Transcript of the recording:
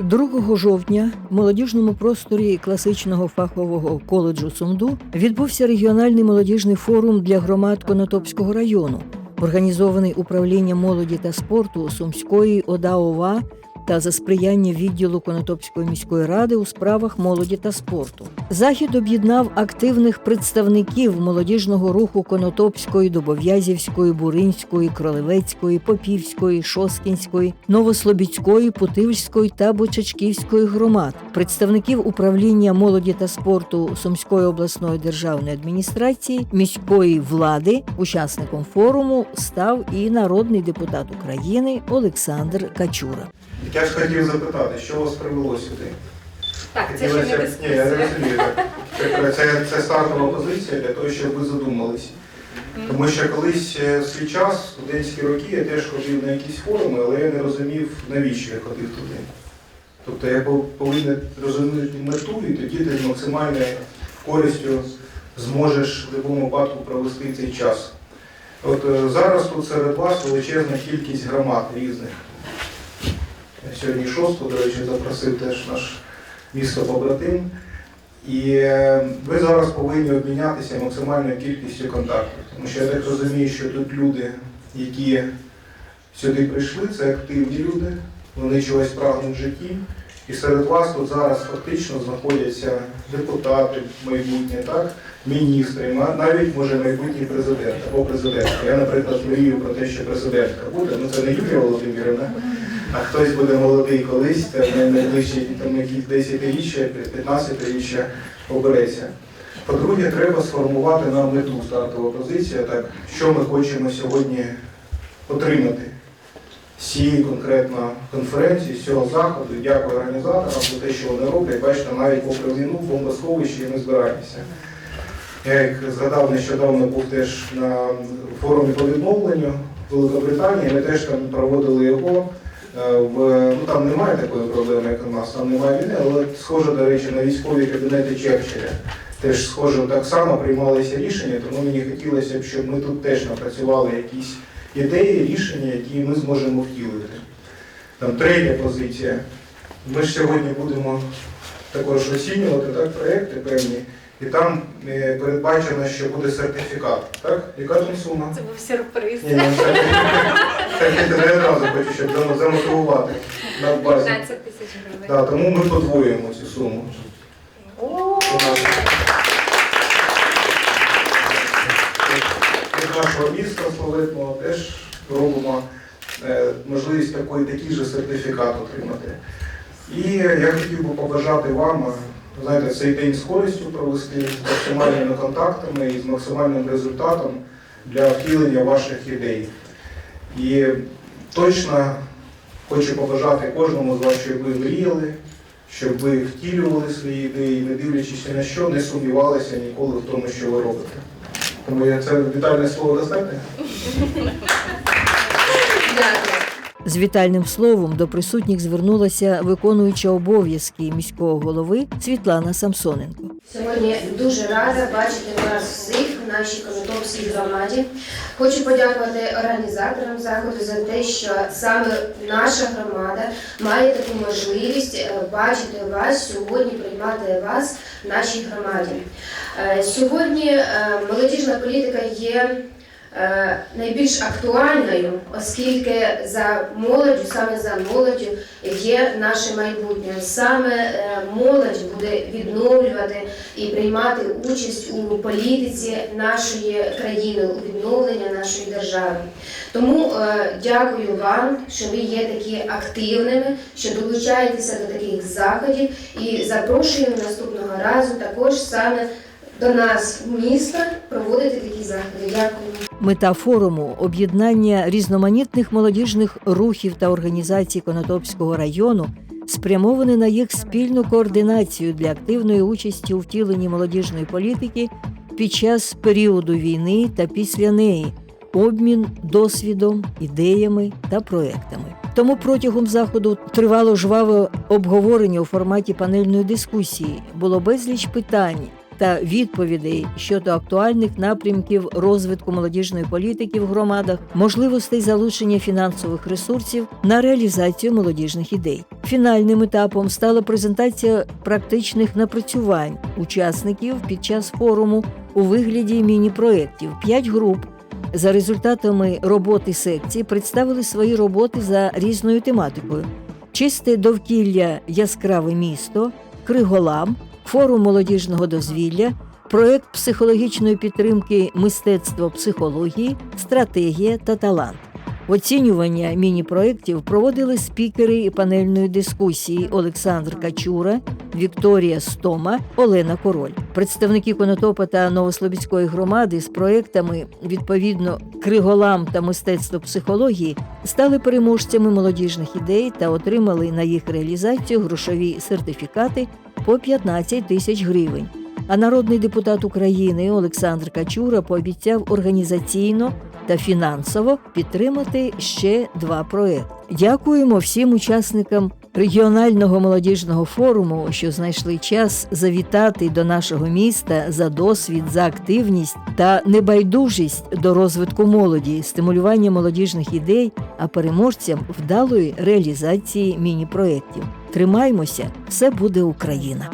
2 жовтня в молодіжному просторі класичного фахового коледжу Сумду відбувся регіональний молодіжний форум для громад Конотопського району, організований управлінням молоді та спорту Сумської ОДА-ОВА та за сприяння відділу Конотопської міської ради у справах молоді та спорту. Захід об'єднав активних представників молодіжного руху Конотопської, Добов'язівської, Буринської, Кролевецької, Попівської, Шоскінської, Новослобідської, Путивльської та Бочачківської громад, представників управління молоді та спорту Сумської обласної державної адміністрації, міської влади. Учасником форуму став і народний депутат України Олександр Качура. Я ж хотів запитати, що вас привело сюди? Так, це ще не Ні, я дискусія. розумію. так. Це, це, це стартова позиція для того, щоб ви задумались. Тому що колись е, в свій час, студентські роки, я теж ходив на якісь форуми, але я не розумів, навіщо я ходив туди. Тобто я пов- повинен розуміти мету, і тоді ти максимальною користю зможеш в будь-якому випадку провести цей час. От е, зараз тут серед вас величезна кількість громад різних. Сьогодні шосту, до речі, запросив теж наш місто побратим. І е, ви зараз повинні обмінятися максимальною кількістю контактів. Тому що я так розумію, що тут люди, які сюди прийшли, це активні люди, вони чогось прагнуть в житті. І серед вас тут зараз фактично знаходяться депутати майбутні, так, міністри, навіть може майбутній президент або президентка. Я, наприклад, мрію про те, що президентка буде. Ну це не Юлія Володимирівна, а хтось буде молодий колись, та найближчі там якісь 10-річчя, 15-річчя обереться. По-друге, треба сформувати нам мету стартова позиція, так, що ми хочемо сьогодні отримати з цієї конкретно конференції, з цього заходу. Дякую організаторам за те, що вони роблять. Бачите, навіть попри війну, в бомбосховищі ми збираємося. Я як згадав, нещодавно був теж на форумі по відновленню Великобританії, ми теж там проводили його. Е, В, ну, там немає такої проблеми, як у нас, там немає війни, але схоже, до речі, на військові кабінети Черчилля. Теж схоже, так само приймалися рішення, тому мені хотілося б, щоб ми тут теж напрацювали якісь ідеї, рішення, які ми зможемо втілити. Там третя позиція. Ми ж сьогодні будемо також оцінювати так, проекти певні, і там е, передбачено, що буде сертифікат. Так? Яка там сума? Це був сюрприз. Ні, сертифікат не одразу хочу, щоб зам- замотивувати на базі. 15 тисяч гривень. Так, тому ми подвоюємо цю суму. У нас Від нашого міста славетного теж робимо е, можливість такої, такий же сертифікат отримати. І я хотів би побажати вам, е, знаєте, цей день з користю провести з максимальними контактами і з максимальним результатом для втілення ваших ідей. І точно хочу побажати кожному з вас, щоб ви мріяли, щоб ви втілювали свої ідеї, не дивлячись на що, не сумнівалися ніколи в тому, що ви робите. Тому я це вітальне слово достатньо. З вітальним словом до присутніх звернулася виконуюча обов'язки міського голови Світлана Самсоненко. Сьогодні дуже рада бачити вас всіх в нашій Конотопській громаді. Хочу подякувати організаторам заходу за те, що саме наша громада має таку можливість е, бачити вас сьогодні, приймати вас в нашій громаді. Е, Сьогодні е, молодіжна політика є найбільш актуальною, оскільки за молоддю, саме за молоддю є наше майбутнє. Саме е, молодь буде відновлювати і приймати участь у політиці нашої країни, у відновленні нашої держави. Тому е, дякую вам, що ви є такі активними, що долучаєтеся до таких заходів і запрошуємо наступного разу також саме до нас в місто проводити такі заходи. Дякую. Мета форуму об'єднання різноманітних молодіжних рухів та організацій Конотопського району спрямоване на їх спільну координацію для активної участі у втіленні молодіжної політики під час періоду війни та після неї, обмін досвідом, ідеями та проектами. Тому протягом заходу тривало жваве обговорення у форматі панельної дискусії. Було безліч питань, та відповідей щодо актуальних напрямків розвитку молодіжної політики в громадах, можливостей залучення фінансових ресурсів на реалізацію молодіжних ідей. Фінальним етапом стала презентація практичних напрацювань учасників під час форуму у вигляді міні-проєктів. П'ять груп за результатами роботи секції представили свої роботи за різною тематикою: чисте довкілля, яскраве місто, Криголам, форум молодіжного дозвілля, проект психологічної підтримки мистецтво психології, стратегія та талант. Оцінювання міні-проєктів проводили спікери панельної дискусії Олександр Качура, Вікторія Стома, Олена Король. Представники Конотопа та Новослобідської громади з проєктами відповідно Криголам та мистецтво психології стали переможцями молодіжних ідей та отримали на їх реалізацію грошові сертифікати по 15 тисяч гривень. А народний депутат України Олександр Качура пообіцяв організаційно та фінансово підтримати ще два проекти. Дякуємо всім учасникам регіонального молодіжного форуму, що знайшли час завітати до нашого міста за досвід, за активність та небайдужість до розвитку молоді, стимулювання молодіжних ідей, а переможцям вдалої реалізації міні-проєктів. Тримаймося, все буде Україна!